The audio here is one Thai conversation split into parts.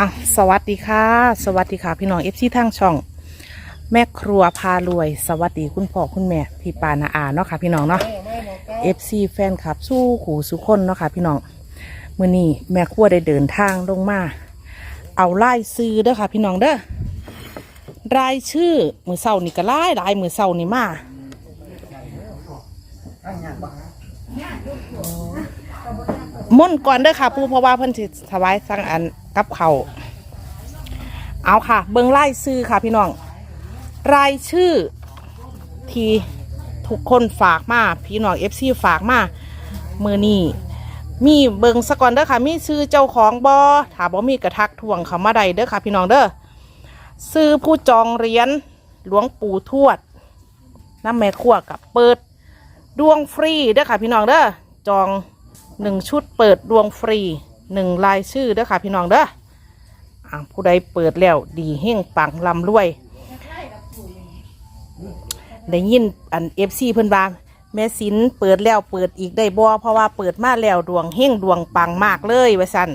อะสวัสดีค่ะ สวัสดีค่ะ พี่น้องเอฟซีทางช่อง แม่ครัวพารวย สวัสดีคุณพ่อคุณแม่พี่ปานาอาเนาะค่ะ พี่น้องเนาะเอฟซีแฟนคลับ สู้ขู่สุคนเนาะค่ะ พี่น้องมื่อนี้แม่ครัวได้เดินทางลงมา เอาไล่ซื้อเด้อค่ะ พี่น้องเด้อรายชื่อมือเศร้านี่ก็ไล่รายมือเศร้านี่มา มุ่นก่อนเด้อค่ะ ปูเพราะว่าเพิ่นสิถวายสั่งอันกับเขาเอาค่ะ เบิ่งไล่ซื้อค่ะพี่น้อง รายชื่อที่ทุกคนฝากมาพี่น้องเอฟซีฝากมามือนี้มีเบิงสกอนเด้อค่ะ มีซื้อเจ้าของบอถามบ่มีกระทักทวงเขามาใดเด้อค่ะ พี่น้องเด้อซื้อผู้จองเหรียญหลวงปู่ทวดน้ำแม่ขั้วกับเปิด ดวงฟรีเด้อค่ะ พี่น้องเด้อจอง หนึ่งชุดเปิดดวงฟรีหนึ่งลายชื่อเด้อค่ะพี่น้องเด้ออผู้ใดเปิดแล้วดีเฮ่งปังลำรวย ได้ยินอันเอฟซีเพิ่อนว่าแม่สินเปิดแล้วเปิดอีกได้บ่เพราะว่าเปิดมาแล้วดวงเฮ่งดวงปังมากเลยว่าซั่น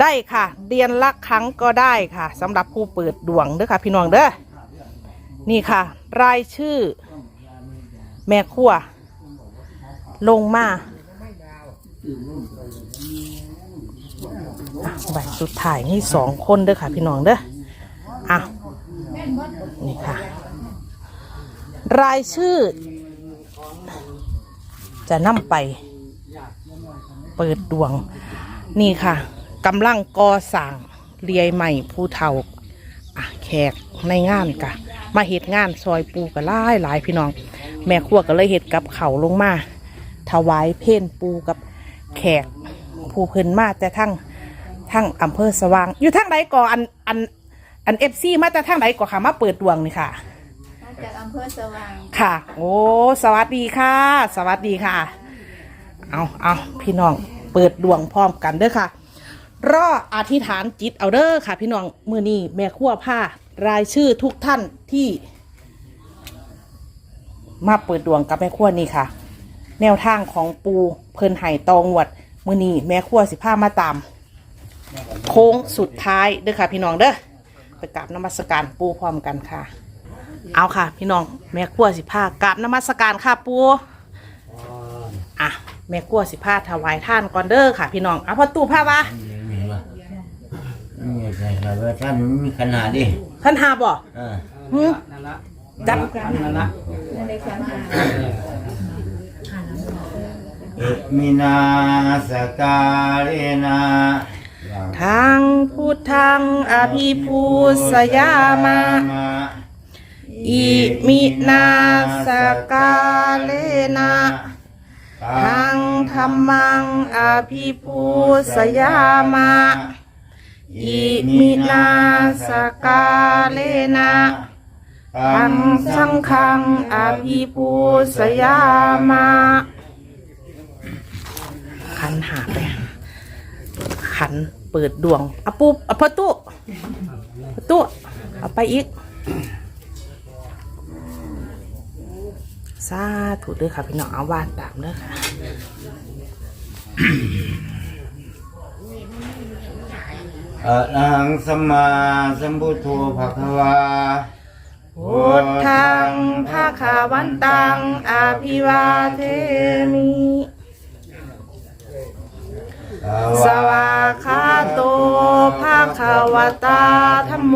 ได้ค่ะ เดือนละครั้งก็ได้ค่ะสำหรับผู้เปิดดวงเด้อค่ะ พี่น้องเด้อนี่ค่ะ รายชื่อ แม่ครัวลงมา ใบสุดท้ายนี่สองคนเด้อค่ะ พี่น้องเด้ออะนี่ค่ะ รายชื่อ จะนำไป เปิดดวง นี่ค่ะกำลังก่อสร้างเรียใหม่ผู้เฒ่าแขกในงานกะ มาเห็ดงานซอยปูกะหลายหลายพี่น้อง แม่ครัวก็เลยเห็ดกับเขาลงมา ถวายเพนปูกับ แขกผู้เพิ่นมาแต่ทั้งทั้งอำเภอสว่าง อยู่ทั้งไหนก่ออันอันอันเอฟซีมาแต่ทั้งไหนก่อค่ะมาเปิดดวงนี่ค่ะ มาจากอำเภอสว่างค่ะ โอ้สวัสดีค่ะ สวัสดีค่ะ เอาเอาพี่น้องเปิดดวงพร้อมกันเด้อค่ะ รออธิษฐานจิตเอาเด้อค่ะ พี่น้องมือนี้แม่ขั้วผ้ารายชื่อทุกท่านที่ มาเปิดดวงกับแม่ขั้วนี่ค่ะ แนวทางของปูเพิ่นไห่ตองหวดมือนีแม่ขั้วสิผ้ามาตาม โค้งสุดท้ายเด้อค่ะ พี่น้องเด้อไปกราบนมัสการปูพร้อมกันค่ะ เอาค่ะ พี่น้องแม่ขั้วสิผ้ากราบนมัสการค่ะปูอะแม่ขั้วสิผ้าถวายท่านก่อนเด้อค่ะ พี่น้องเอาพอตู้ผ้าวะนี่วะนี่ใช่ครับว่าถ้านมีขนาดดิท่านหาบ่ออหืมจับนั่นลขสามห้าเอะมินาสกาเลนะทางพุทธังอภิภูสยามาอิมินาสกาเลนะทางธรรมังอภิภูสยามาอิมินาสกาเลนะทังสังฆังอภิภูสยามา ขันหาไปขันเปิดดวงเอาปุ๊บเอาพอตู้พอตู้เอาไปอีกสาธุเด้อค่ะ พี่น้องเอาวาดตามเด้อค่ะอะนังสมมาสัมพุทโธภะคะวาพุทธังภาคาวันตัง อาภิวาเทมิ สวาคาโตภาคาวตาธรรมโม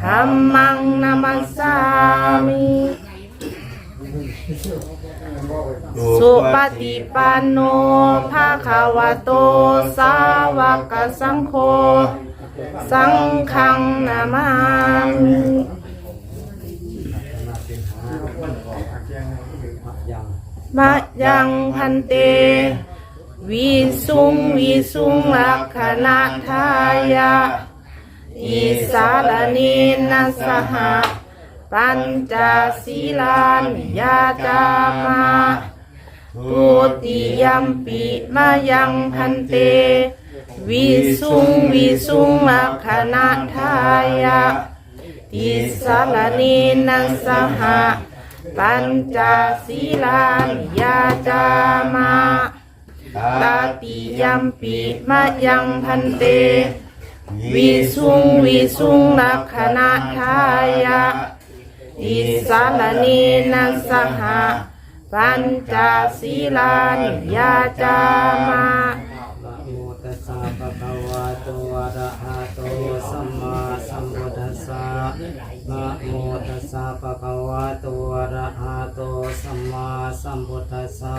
ธรรมังนามัสสามิสุปฏิปันโนภาคาวโต สาวกสังโฆ สังฆังนามามิมะยังพันเต วิสุงวิสุงลักขณาทายะอิสารณีนัสหะปัญจศีลานิยาจามาปุติยัมปิมายังพันเต วิสุงวิสุงลักขณาทายะอิสารณีนัสหะปัญจศีลานิยาจามา ตาติยัมปิมะยังพันเต วิสุงวิสุงลักขณาทายะอิสารณีนัสสหะปัญจศีลานิยาจามะตัสสะภะคะวะโตอะระหะโตสัมมาสัมพุทธัสสะนะโมตัสสะภะคะวะโตอะระหะโตสัมมาสัมพุทธัสสะ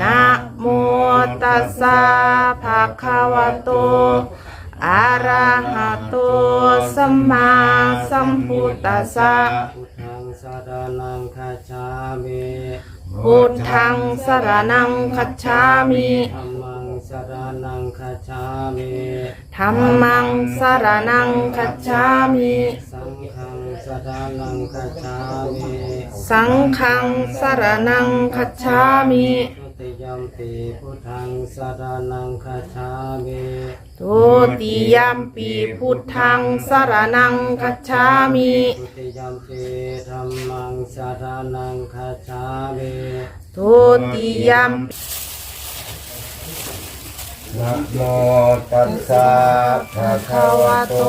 นะโมตัสสะภะคะวะโตอะระหะโตสัมมาสัมพุทธัสสะพุทธังสารนังคัจฉามิพุทธังสรณังคัจฉามิธัมมังสารนังคัจฉามิธัมมังสรณังคัจฉามิสังฆังสารนังคัจฉามิสังฆังสรณังคัจฉามิทุ ติยมปีพุทธังสารนังคัจฉามิทุติยมปีพุทธังสรณังคัจฉามิทุติยมปีธัมมังสารนังคัจฉามิทุติยมนะโมตัสสะภะคะวะโต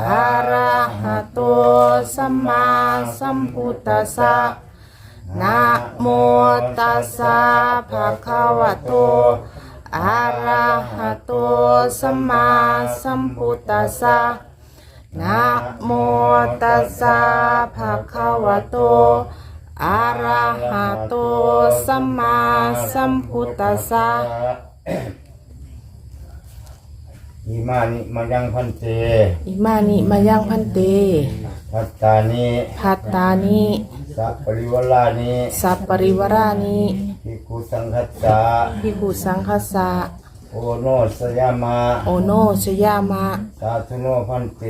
อะระหะโตสัมมาสัมพุทธัสสะ นะโมตัสสะภะคะวะโตอะระหะโตสัมมาสัมพุทธัสสะนะโมตัสสะภะคะวะโตอะระหะโตสัมมาสัมพุทธัสสะอิมานิมายังพันเตอิมานิมายังพันเตพัตตานิพัตตานิ สัพปริวลานิสัปปริวรานิภิกขุสังคัสสะพิกุสังคสะโอโนสยามะโอโนชยามะ สาธุโนพันเต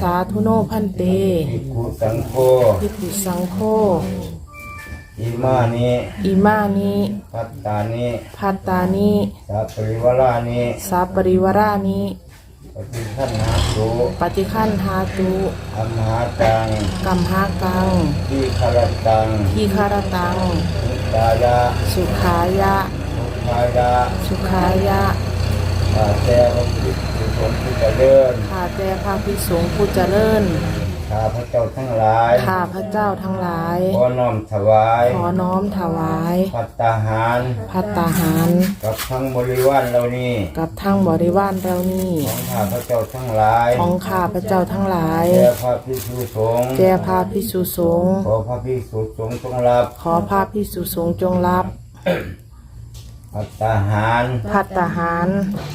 สาธุโนพันเตภิกขุสังโฆพิกุสังโฆอิมานิอิมานิพัตตานิพัตตานิสัพปริวลานิสัปปริวรานิ ปฏิขันหาตุปฏิคันหาตุอัมหาตังกัมหากังที่ขารตังทีคารตังนิตายะสุขายะทุกขายะสุขายะข้าแต่พระพุทธสงฆ์ผู้เจริญข้าแต่พระภิกษุผู้เจริญ ข้าพระเจ้าทั้งหลาย ข้าพระเจ้าทั้งหลาย ขอน้อมถวาย ขอน้อมถวายพัตตาหาร พัตตาหาร กับทั้งบริวารเหล่านี้กับทั้งบริวารเรานี่ของข้าพระเจ้าทั้งหลาย ของข้าพระเจ้าทั้งหลายแด่พระพิสุสงฆ์แก่พระภิกษุสงฆ์ขอพระพิสุสงฆ์จงรับ ขอพระภิกษุสงฆ์จงรับ พัตตาหารพัตตาหาร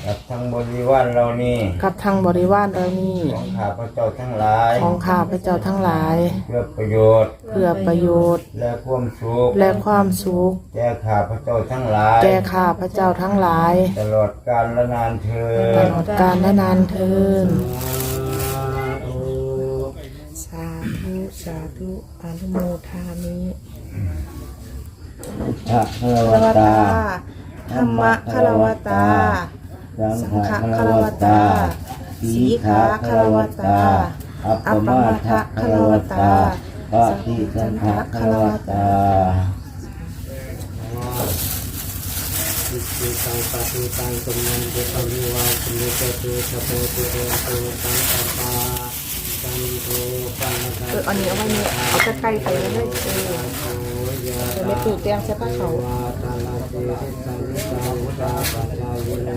กับทั้งบริวารเหล่านี้กับทั้งบริวารเรานี่ของข้าพระเจ้าทั้งหลาย ของข้าพระเจ้าทั้งหลาย เพื่อประโยชน์เพื่อประโยชน์ และความสุขและความสุขแก่ข้าพระเจ้าทั้งหลาย แก่ข้าพระเจ้าทั้งหลาย ตลอดกาลและนานเทอตญ ลอดกาลและนานเทินสาธุสาธุสาธุอนุโมทามิพระคารคารววตาตา ธรรมะคารวตา สังสังฆฆคาคารรววตาตาสีสีขาขาคาคารรววตาตา อัปปมาทะคารวตาปฏิสังฆคารวตาอิสิตังปะตุตังตุมันเตปะริวาสุมิเตตุสะโพตุเตตุตังปะปาตังโทปันนะเอออันนี้เอาไว้เนี่ยเอาใกล้ๆไปเลยเออโยเดี๋ยวไม่ตู่เตียงใช่ปะเขาวา ติทิสังนิจาวุตาปัจจายโน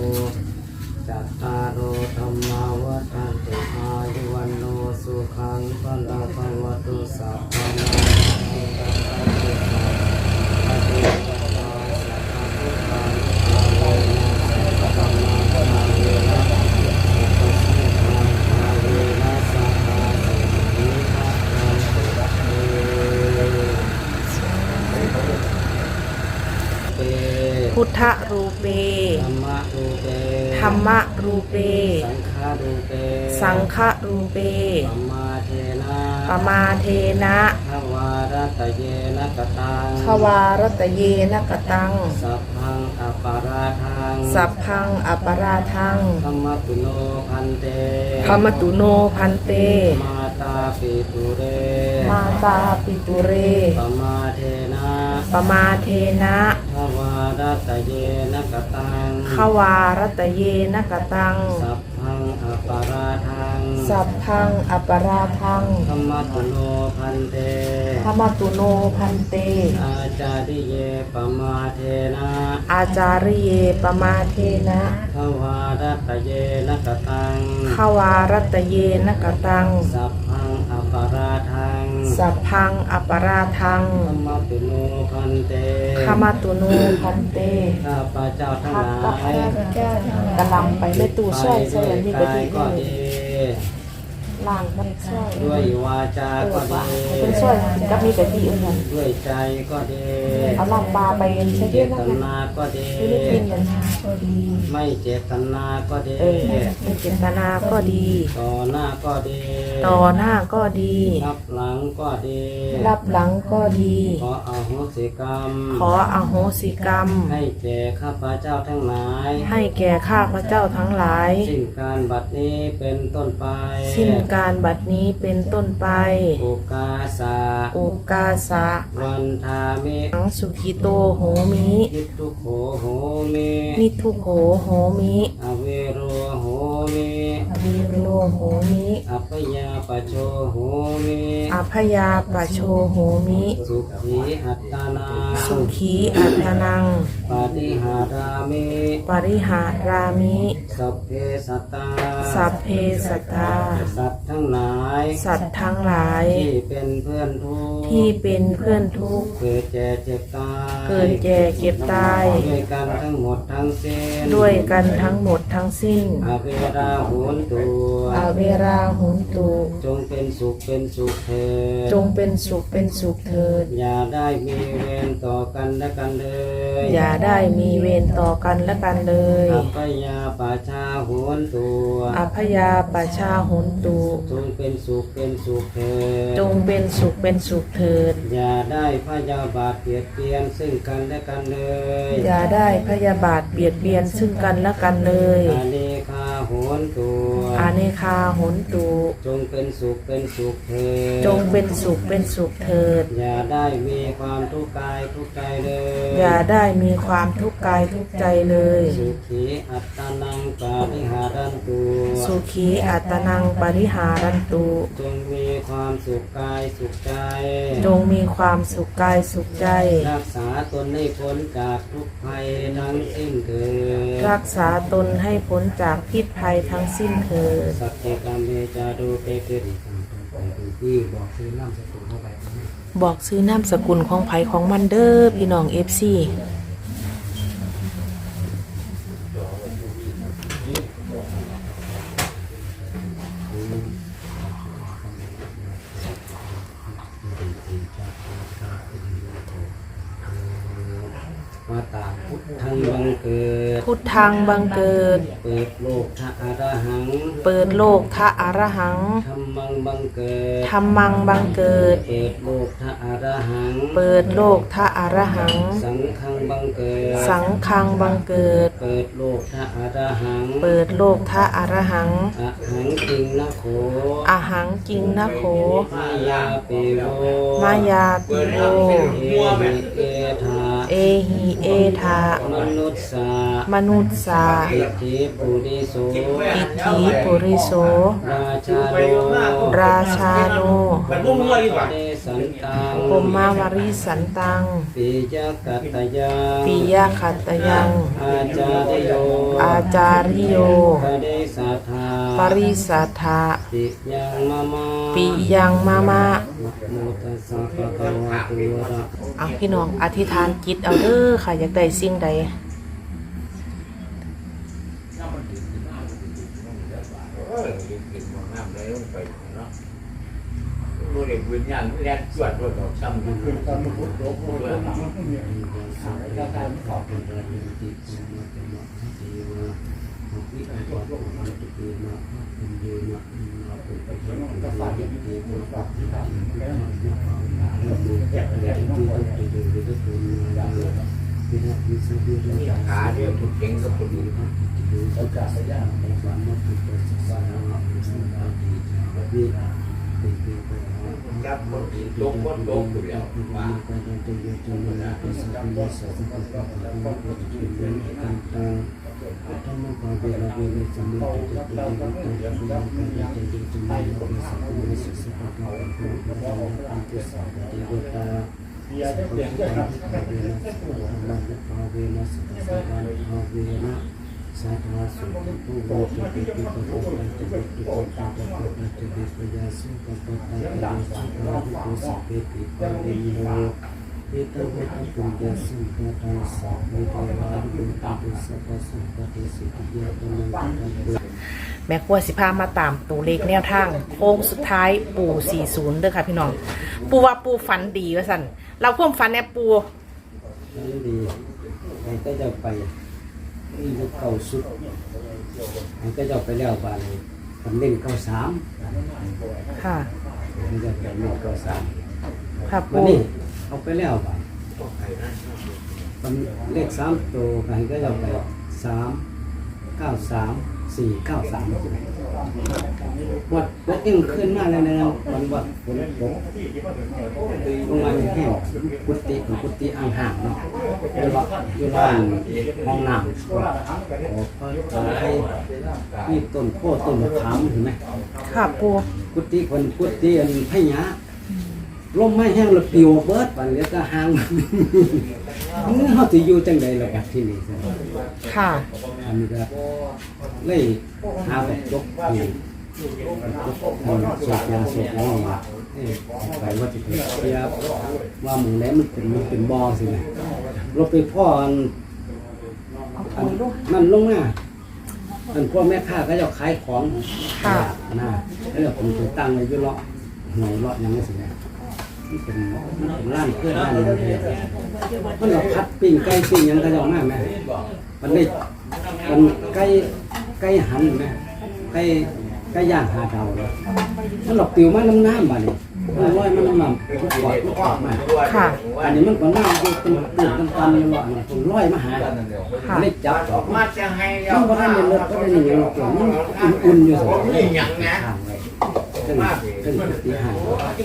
จัตตารโอธรรมาวัฏันติอายุวันโนสุขังพลังภวตุสัพพะนาอิตังตัตุสัพพะเทวตาสัพพะพุทธังอาเวนะสัพพะนาคาเวนะสัพพะสิทธังอาเวนะสัพพะสิทธิทังเต พุท ธรูเปธรรมะรูเปธธรรมรูเปสังฆารูเป สังฆรูเป สัมมาเทนะปมาเทนะทวารตะเยนะกตังขวารตเยนกตัง สัพพังอปาราทัง สัพพังอปราทังธรรมตุโนพันเตขมตุโนพันเต มาตาปิตุเร มาตาปิตุเรปมาเทนะ ปมาเทนะทวารตะเยนะกตังขวารตเยนกตัง สัพพังอปาราทังสัพพังอปราทังธรรมตุโนพันเตขมตุโนพันเต อาจาริเยปมาเทนะอาจาริเยปมาเทนะทวารตะเยนะกตังขวารตเยนกตัง สัพพังอปาราทัง สัพพังอปราทังธรรมตุโนพันเตขมตุโนพันเตข้าพระเจ้าทั้งหลายเจ้าทั้งหลายกะลำไปไม่ตู้ช่วยช่วยอันนี้ก็กาดีย ก็ดีล่างมันช่วยด้วยวาจาก็ดีเป็นช่วยกับมีแต่ดีเอื่นด้วยใจก็ดีเอาลำปลาไปใช้เจเยอะตนะนาก็ดีฟิลิปปินส์กันพอดีไม่เจตนาก็ดีเออเป็นเจตนาก็ดี ต่อหน้าก็ดี ต่อหน้าก็ดี รับหลังก็ดี รับหลังก็ดี ขออโหสิกรรม ขออโหสิกรรม ให้แก่ข้าพระเจ้าทั้งหลาย ให้แก่ข้าพระเจ้าทั้งหลาย สิ้นการบัดนี้เป็นต้นไป สิ้นการบัดนี้เป็นต้นไปโอกาสาโอกาสะวันทามิหังสุขิโตโหมิ ทิทุกโขโหมินิทุโขโหมิอเวโรโหมิอวิโลโหมิ อัปปยาปโชโหมิอภยาปโชโหมิ สุขีอัตตานาสุขีอัตนังปฏิหารามิปริหารามิ สัพเพสัตตา สัพเพสัตตา สัตว์ทั้งหลาย สัตว์ทั้งหลาย ที่เป็นเพื่อนทุกข์ที่เป็นเพื่อนทุกข์ เกิดแก่เจ็บตาย เกิดแก่เก็บตาย ด้วยกันทั้งหมดทั้งสิ้น ด้วยกันทั้งหมดทั้งสิ้นอาเวราโหุนตัวอาเวราหุนตุ จงเป็นสุขเป็นสุขเถิด จงเป็นสุขเป็นสุขเถิด อย่าได้มีเวรต่อกันและกันเลย อย่าได้มีเวรต่อกันและกันเลยอัปปยาปาชาโหุนตัวอภยาปชาหุนตุ จงเป็นสุขเป็นสุขเถิดจงเป็นสุขเป็นสุขเถิด อย่าได้พยาบาทเปรียดเปียนซึ่งกันและกันเลยอย่าได้พยาบาทเบียดเบียนซึ่งกันและกันเลย อาเนคาโห นตัวอาเนคาหุนตุ จงเป็นสุขเป็นสุขเถิดจงเป็นสุขเป็นสุขเถิด อย่าได้มีความทุกข์กายทุกข์ใจเลยอย่าได้มีความทุกข์กายทุกข์ใจเลย สุขีอัตตานังปาริหารันตุ สุขีอัตนังปริหารันตุ จงมี ความสุขกายสุขใจ จงมีความสุขกายสุขใจ รักษาตนให้พ้นจากทุกภัยทั้งสิ้นเถิดรักษาตนให้พ้นจากพิษภัยทั้งสิ้นเถิดสัจเจกรรมเมจาดูเตกิริที่บอกซื้อน้ำสกุลเข้าไปบอกซื้อนามสกุลของไผของมันเด้อพี่น้องเอฟซี มาตามพุทธังบังเกิด พุทธังบังเกิด เปิดโลกทะอรหัง เปิดโลกทะอรหัง ธรรมังบังเกิดธรรมังบังเกิด เปิดโลกทะอรหัง เปิดโลกทะอรหัง สังฆังบังเกิด สังฆังบังเกิด เปิดโลกทะอรหังเปิดโลกทะอรหัง อะหังจริงนะโขอาหังกิงนะโข มายาปิโวมายาปิโวเอหิเอธาเอหิเอทามนุษสามนุษย์สาอิทธิปุริโสอิทธิปุริโสราชาโลราชาโนมันมุ่งมั่วดีกว่าเดสันตังพมมาวาริสันตัง ปิยกัตตยังปิยขัตตยัง อาจารโยอาจาริโยปเดสัทธาปริสัทธาปิยังมามาปิยังมามะนะโมตัสสะภะคะวะโตอะระเอาพี่น้องอธิษฐานจิตเอาเด้อค่ะ อยากได้สิ่งใด เออเด็กเด็กมองน้ำเลยลงไป โมเดลวิญญาณแลนจวดรถออกซ้ำอยู่คือตอนมันพุทธโลกโลกหนันี่ายแล้วการสอบเป็นปะเด็นติดสมาธิมาทีมาวิอันตรโลกมันจะเกิดมาเป็นเยมามาเป็นไปเยอะก็ฝากยังดีกว่าที่ทำแล้วมันจะทำงาแล้วดูแก่แล้ที่ต้องไปดูดูดูดูดังเลยที่นักวิศวกรรมขาเรียกถูกเก่งกับคนอื่นโอกาสยากในความมุ่งมั่นที่จกษาแลงความรู้สึกดีแบบนี่ ยับหมดตกหมดตกอยู่แล้วมาสาธุสุขผู้บริสุทธิ์ที่ประกอบการจะเป็นตัวตนประกอบการจะเป็นปัญญาสุขประกอบการจะเป็นสุขภาพผู้สัพเพติปาริโนเอตังเวทัปุญญาสุขตาสัพเพเทวานุปัสสะปัสสะปะเทสิกิยาตนังตังแม่ครัวสิพามาตามตัวเลขแนวทางโค้งสุดท้ายปู่ 40เด้อค่ะพี่น้อง ปูว่าปูฝันดีว่าสั่นเราพ่วมฝันแน่ปูนั่นดีไอ้ก็จะไป นี่ยุคเก่าสุดไอ้ก็จะไปแล้วบาเลยมันเล่นเก้าสามค่ะมันจะไปเล่นเก้าสามค่ะวันปูนี้เอาไปแล้วบามันเลขสามตัวไอ้ก็จะไปสามเก้าสามสี่เก้าสามวัดวัดเอ็งขึ้นมาแล้วนะวันวัดฝนตกลงมาแห้งกุฏิของกุฏิอ่างห่างเนาะอยู่ละอยู่ร้านห้องน้ำขอพระให้มีต้นโพต้นมะขามเห็นไหมค่ะปูกุฏิคนกุฏิอันพญาลมไม่แห้งแล้วปิวเบิดปันแล้วก็ห่างเขาจะอยู่จังใดล่ะครับที่นี่ค่ะอันนี้ก็เลยหาแบบจกอยู่ สวดยาสวดน้องมาเอ้ยไปว่าจะเป็นเสียบว่าหมูแล้วมันเป็นมันเป็นบอสินะเราไปพ่ออันอันนั่นลงมาอันพ่อแม่ค้าก็จะขายของค่ะนะแล้วผมจะตั้งไว้อยุ่เลาะหน่วยเลาะอยังไงสินะมันเป็นมันเป็นร้านเพื่อนร้านเดียวมันเราพัดปิ้งไก่ปิ้งหยังก็จะเอามาไหมมันได้มันไก่ไก่หันไหมไก่ไก่ย่างหาดาวเลยมันหลอกปิวมาน้ำน้ำมาเนี่ยมันลอยมันน้ำน้ำทุกขวดทุกขวดมาค่ะ อันนี้มันก็น้ำอยู่เป็นตื่นเป็นตันอยู่หรอกเนี่ยผมลอยมาหาค่ะ เล็กจับดอกมาจะให้มันบ่ได้เลิศก็ได้นี่อย่างเกี่ยวมันอุ่นๆอยู่สินี่ยังนะข้างไว้ขึ้นขึ้นตีห่าง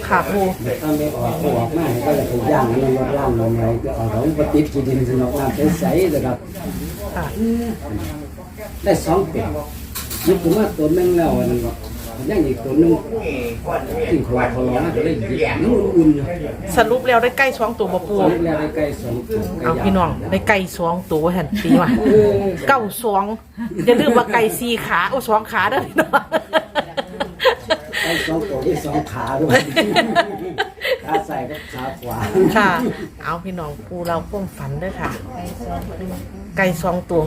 ค่ะปูถ้าไม่ออกก็ออกมาก็จะถูกย่างมันลดล่างลงไปก็เอาของปฏิทินสนอกน้ำใสๆเลยครับค่ะได้สองเป็ด ยึดตัวมาตัวนึงแล้วอันนั้นก็ยังอีกตัวนึงที่ขวาเขาล้อก็เลยหยิบมันอุ่นๆอยู่สรุปแล้วได้ใกล้สองตัวบ่ปูตัวแรกได้ใกล้สองตัวเอาพี่น้องได้ไก่สองตัวหันตีว่าเก้าสองอย่าลืมว่าไก่สี่ขาโอ้สองขาเด้อพี่น้องใกล้สองตัวที่สองขาด้วยขาใส่กับขาขวาค่ะ เอาพี่น้องปูเราพ่วงฝันเด้อค่ะ ไก่สองตัว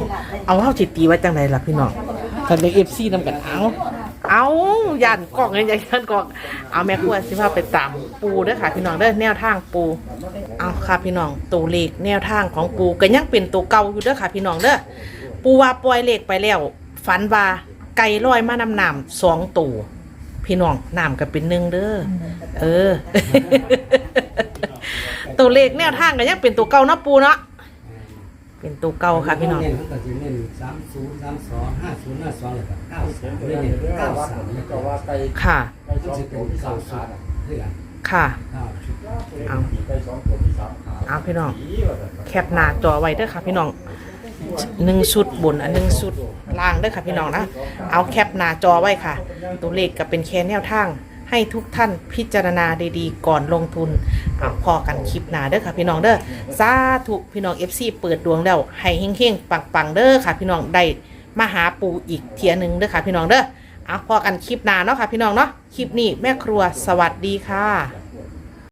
เอาเฮาสิตีไว้จังไดล่ะพี่น้อง กันเลย FC นำกันเอาเอาย่านกล่องยังย่านกล่องเอาแม่ครัวสิพาไปตามปูเด้อค่ะ พี่น้องเด้อแนวทางปูเอาค่ะพี่น้องตัวเลขแนวทางของปูก็ยังเป็นตัวเก่าอยู่เด้อค่ะ พี่น้องเด้อปูว่าปล่อยเลขไปแล้วฝันว่าไก่ลอยมานำน้ำสองตัวพี่น้องน้ำก็เป็นหนึ่งเด้อเออ ตัวเลขแนวทางก็ยังเป็นตัวเก่าเนาะปูเนาะ เป็นตัวเก่าค่ะพี่น้องเน้นเขาก็จะเน้นสามศูนย์สามสองห้าศูนย์ห้าสองเลยครับเก้าสามเลยเน้นเก้าสามเลยครับค่ะมันจะเป็นเก้าสามเพื่อนค่ะเก้าชุดเอาเอาพี่น้อง แคปหน้าจอไว้เด้อค่ะพี่น้องหนึ่งชุดบนอันหนึ่งชุดล่างเด้อค่ะพี่น้องนะ เอาแคปหน้าจอไว้ค่ะ ตัวเลขก็เป็นแค่แนวทาง ให้ทุกท่านพิจารณาดีๆ ก่อนลงทุนเอาพอกันคลิปหน้าเด้อค่ะพี่น้องเด้อสาธุพี่น้อง FC เปิดดวงแล้วให้เฮงๆปังๆเด้อค่ะ พี่น้องได้มาหาปูอีกเทียหนึ่งเด้อค่ะพี่น้องเด้อเอาพอกันคลิปหน้าเนาะค่ะพี่น้องเนาะคลิปนี้แม่ครัวสวัสดีค่ะ